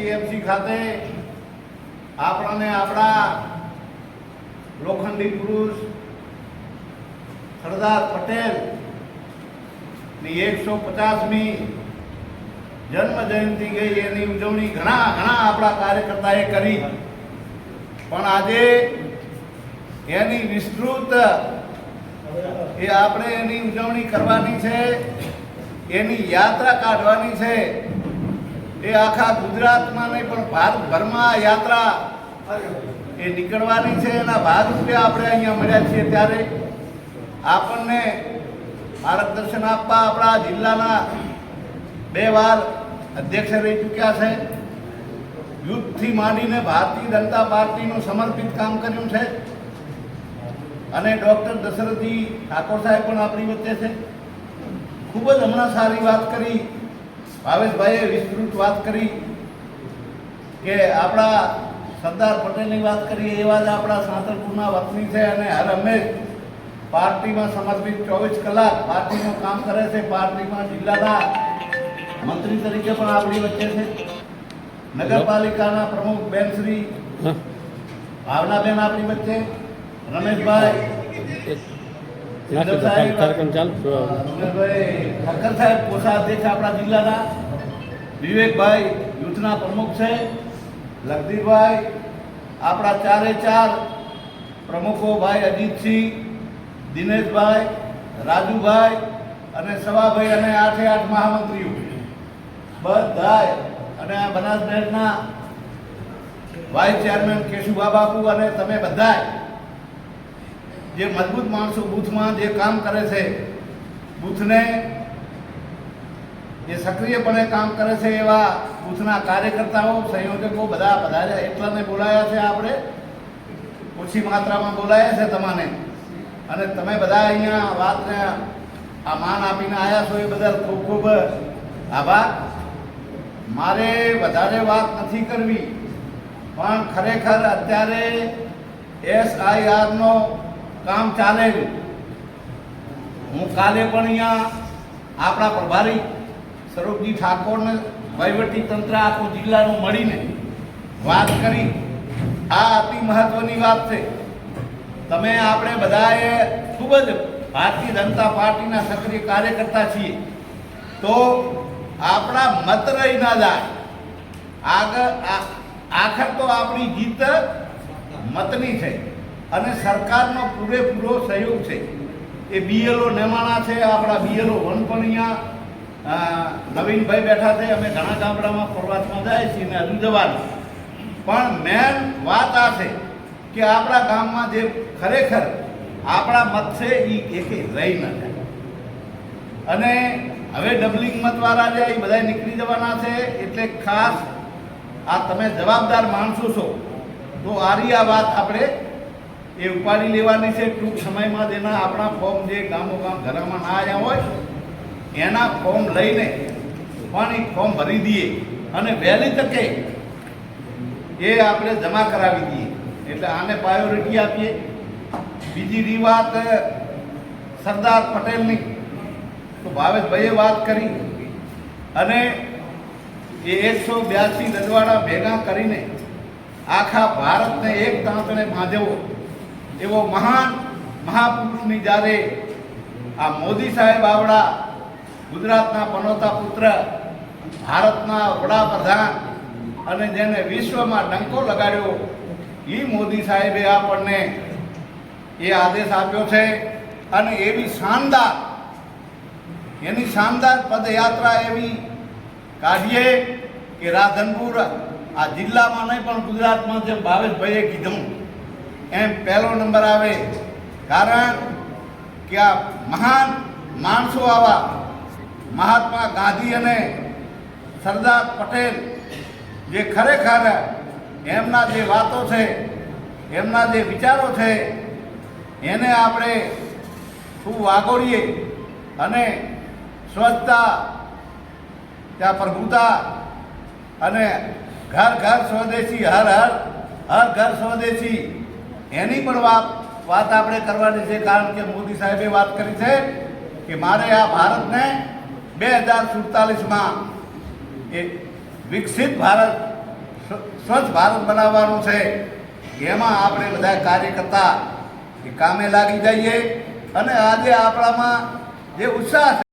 APMC ખાતે આપણને આપણા લોખંડી પુરુષ સરદાર પટેલની એકસો પચાસમી જન્મ જયંતિ ગઈ. એની ઉજવણી ઘણા ઘણા આપણા કાર્યકર્તાએ કરી. પણ આજે એની વિસ્તૃત એ આપણે એની ઉજવણી કરવાની છે. એની યાત્રા કાઢવાની છે. એ આખા ગુજરાતમાં નહીં, પણ ભારતભરમાં યાત્રા એ નીકળવાની છે. એના ભાગરૂપે આપણે અહીંયા મળ્યા છીએ ત્યારે આપણને માર્ગદર્શન આપવા આપણા જિલ્લાના બે વાર અધ્યક્ષ રહી ચૂક્યા છે. યુદ્ધથી માંડીને ભારતીય જનતા પાર્ટીનું સમર્પિત કામ કર્યું છે. અને ડૉક્ટર દશરથજી ઠાકોર સાહેબ પણ આપણી વચ્ચે છે. ખૂબ જ હમણાં સારી વાત કરી. ભાવેશભાઈએ વિસ્તૃત વાત કરી કે આપણા સરદાર પટેલની વાત કરીએ એવા જ આપણા સાંતરપુરના વતની છે અને હર હંમેશ પાર્ટીમાં સમર્પિત ચોવીસ કલાક પાર્ટીનું કામ કરે છે. પાર્ટીમાં જિલ્લાના મંત્રી તરીકે પણ આપણી વચ્ચે છે. નગરપાલિકાના પ્રમુખ બેન શ્રી ભાવનાબેન આપણી વચ્ચે. રમેશભાઈ કાર્યક્રમ ચાલુ ઠક્કર સાહેબ કોષાધ્યક્ષ આપણા જિલ્લાના. વિવેકભાઈ, યુથના પ્રમુખ છે. લગદીભાઈ આપણા ચારે ચાર પ્રમુખો, ભાઈ અજીતસિંહ, દિનેશભાઈ, રાજુભાઈ અને સવાભાઈ અને આઠે આઠ મહામંત્રીઓ. બધાય અને આ બનાસ બેંકના વાઇસ ચેરમેન કેશુભા બાપુ અને તમે બધાય જે મજબૂત માણસો બૂથમાં જે કામ કરે છે, બૂથને જે સક્રિયપણે કામ કરે છે એવા બૂથના કાર્યકર્તાઓ, સંયોજકો બધા પધાર્યા. એટલાને બોલાયા છે આપણે. ઓછી માત્રામાં બોલાયા છે તમાને. અને તમે બધા અહીંયા વાતને આ માન આપીને આવ્યા છો એ બદલ ખૂબ ખૂબ આભાર. મારે વધારે વાત નથી કરવી, પણ ખરેખર અત્યારે એસઆઈઆરનો કામ ચાલે હું કાલે પણ અહીંયા આપણા પ્રભારી સ્વરૂપજી ઠાકોરને વહીવટી તંત્ર આખું જિલ્લાનું મળીને વાત કરી. આ અતિ મહત્વની વાત છે. તમે આપણે બધાએ ખૂબ જ ભારતીય જનતા પાર્ટીના સક્રિય કાર્યકર્તા છીએ. તો આપણા મત રહી ના જાય. આગળ આખર તો આપણી જીત મતની છે. અને સરકારનો પૂરેપૂરો સહયોગ છે. એ બીએલઓ નેમાણા છે, આપણા બીએલઓ વન પણ અહીંયા નવીનભાઈ બેઠા છે, અમે ઘણા ગામડામાં પ્રવાસમાં જાય છીએ અને હજુ જવાનું પણ મેન વાત આ છે કે આપણા ગામમાં જે ખરેખર આપણા મત છે એ કે રહી ન જાય. અને હવે ડબલિંગ મતવાળા છે એ બધા નીકળી જવાના છે, એટલે ખાસ આ તમે જવાબદાર માણસો છો, તો આરી આ વાત આપણે એ ઉપાડી લેવાની છે. ટૂંક સમયમાં જ એના આપણા ફોર્મ જે ગામો ગામ ઘરમાં ના આવ્યા હોય, એના ફોર્મ લઈને પણ ફોર્મ ભરી દઈએ અને વહેલી તકે એ આપણે જમા કરાવી દઈએ. એટલે આને પ્રાયોરિટી આપીએ. બીજી રી વાત સરદાર પટેલની. તો ભાવેશભાઈએ વાત કરી. અને એ એકસો બ્યાસી રજવાડા ભેગા કરીને આખા ભારતને એક તાંતણે બાંધ્યો. એવો મહાન મહાપુરુષની જ્યારે આ મોદી સાહેબ આવડા ગુજરાતના પનોતા પુત્ર, ભારતના વડાપ્રધાન અને જેને વિશ્વમાં ડંકો લગાડ્યો એ મોદી સાહેબે આપણને એ આદેશ આપ્યો છે અને એવી શાનદાર, એની શાનદાર પદયાત્રા એવી કાઢીએ કે રાધનપુર આ જિલ્લામાં નહીં પણ ગુજરાતમાં જેમ ભાવેશભાઈએ કીધું. એમ પહેલો નંબર આવે. કારણ કે આ મહાન માણસો આવા મહાત્મા ગાંધી અને સરદાર પટેલ જે ખરેખર એમના જે વાતો છે, એમના જે વિચારો છે, એને આપણે ખૂબ વાગોળીએ અને સ્વચ્છતા, ત્યાં પ્રભુતા અને ઘર ઘર સ્વદેશી, હર હર હર ઘર સ્વદેશી એની પણ વાત વાત આપણે કરવાની છે, કારણ કે મોદી સાહેબે વાત કરી છે કે મારે આ ભારતને બે હજાર સુડતાલીસમાં એ વિકસિત ભારત, સ્વ- સ્વચ્છ ભારત બનાવવાનું છે. એમાં આપણે બધા કાર્યકર્તા એ કામે લાગી જઈએ અને આજે આપણામાં જે ઉત્સાહ છે